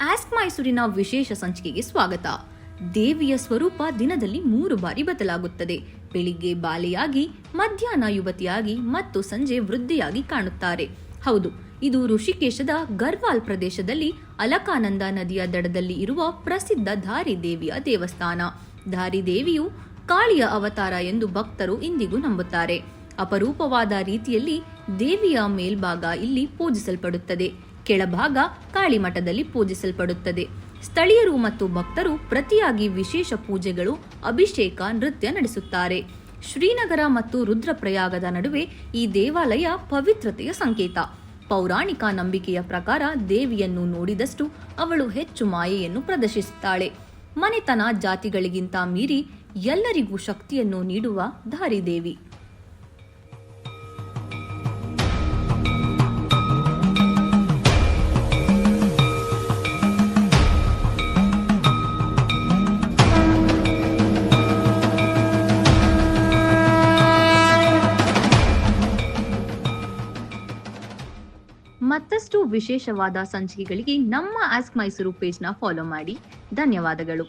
Ask ಮೈಸೂರಿನ ವಿಶೇಷ ಸಂಚಿಕೆಗೆ ಸ್ವಾಗತ. ದೇವಿಯ ಸ್ವರೂಪ ದಿನದಲ್ಲಿ ಮೂರು ಬಾರಿ ಬದಲಾಗುತ್ತದೆ. ಬೆಳಿಗ್ಗೆ ಬಾಲೆಯಾಗಿ, ಮಧ್ಯಾಹ್ನ ಯುವತಿಯಾಗಿ ಮತ್ತು ಸಂಜೆ ವೃದ್ಧಿಯಾಗಿ ಕಾಣುತ್ತಾರೆ. ಹೌದು, ಇದು ಋಷಿಕೇಶದ ಗರ್ವಾಲ್ ಪ್ರದೇಶದಲ್ಲಿ ಅಲಕಾನಂದ ನದಿಯ ದಡದಲ್ಲಿ ಇರುವ ಪ್ರಸಿದ್ಧ ಧಾರಿ ದೇವಿಯ ದೇವಸ್ಥಾನ. ಧಾರಿ ದೇವಿಯು ಕಾಳಿಯ ಅವತಾರ ಎಂದು ಭಕ್ತರು ಇಂದಿಗೂ ನಂಬುತ್ತಾರೆ. ಅಪರೂಪವಾದ ರೀತಿಯಲ್ಲಿ ದೇವಿಯ ಮೇಲ್ಭಾಗ ಇಲ್ಲಿ ಪೂಜಿಸಲ್ಪಡುತ್ತದೆ. ಕೆಳಭಾಗ ಕಾಳಿಮಠದಲ್ಲಿ ಪೂಜಿಸಲ್ಪಡುತ್ತದೆ. ಸ್ಥಳೀಯರು ಮತ್ತು ಭಕ್ತರು ಪ್ರತಿಯಾಗಿ ವಿಶೇಷ ಪೂಜೆಗಳು, ಅಭಿಷೇಕ, ನೃತ್ಯ ನಡೆಸುತ್ತಾರೆ. ಶ್ರೀನಗರ ಮತ್ತು ರುದ್ರಪ್ರಯಾಗದ ನಡುವೆ ಈ ದೇವಾಲಯ ಪವಿತ್ರತೆಯ ಸಂಕೇತ. ಪೌರಾಣಿಕ ನಂಬಿಕೆಯ ಪ್ರಕಾರ ದೇವಿಯನ್ನು ನೋಡಿದಷ್ಟು ಅವಳು ಹೆಚ್ಚು ಮಾಯೆಯನ್ನು ಪ್ರದರ್ಶಿಸುತ್ತಾಳೆ. ಮನೆತನ ಜಾತಿಗಳಿಗಿಂತ ಮೀರಿ ಎಲ್ಲರಿಗೂ ಶಕ್ತಿಯನ್ನು ನೀಡುವ ಧಾರಿದೇವಿ. ಮತ್ತಷ್ಟು ವಿಶೇಷವಾದ ಸಂಚಿಕೆಗಳಿಗೆ ನಮ್ಮ ಆಸ್ಕ್ ಮೈಸೂರು ಪೇಜ್ನ ಫಾಲೋ ಮಾಡಿ. ಧನ್ಯವಾದಗಳು.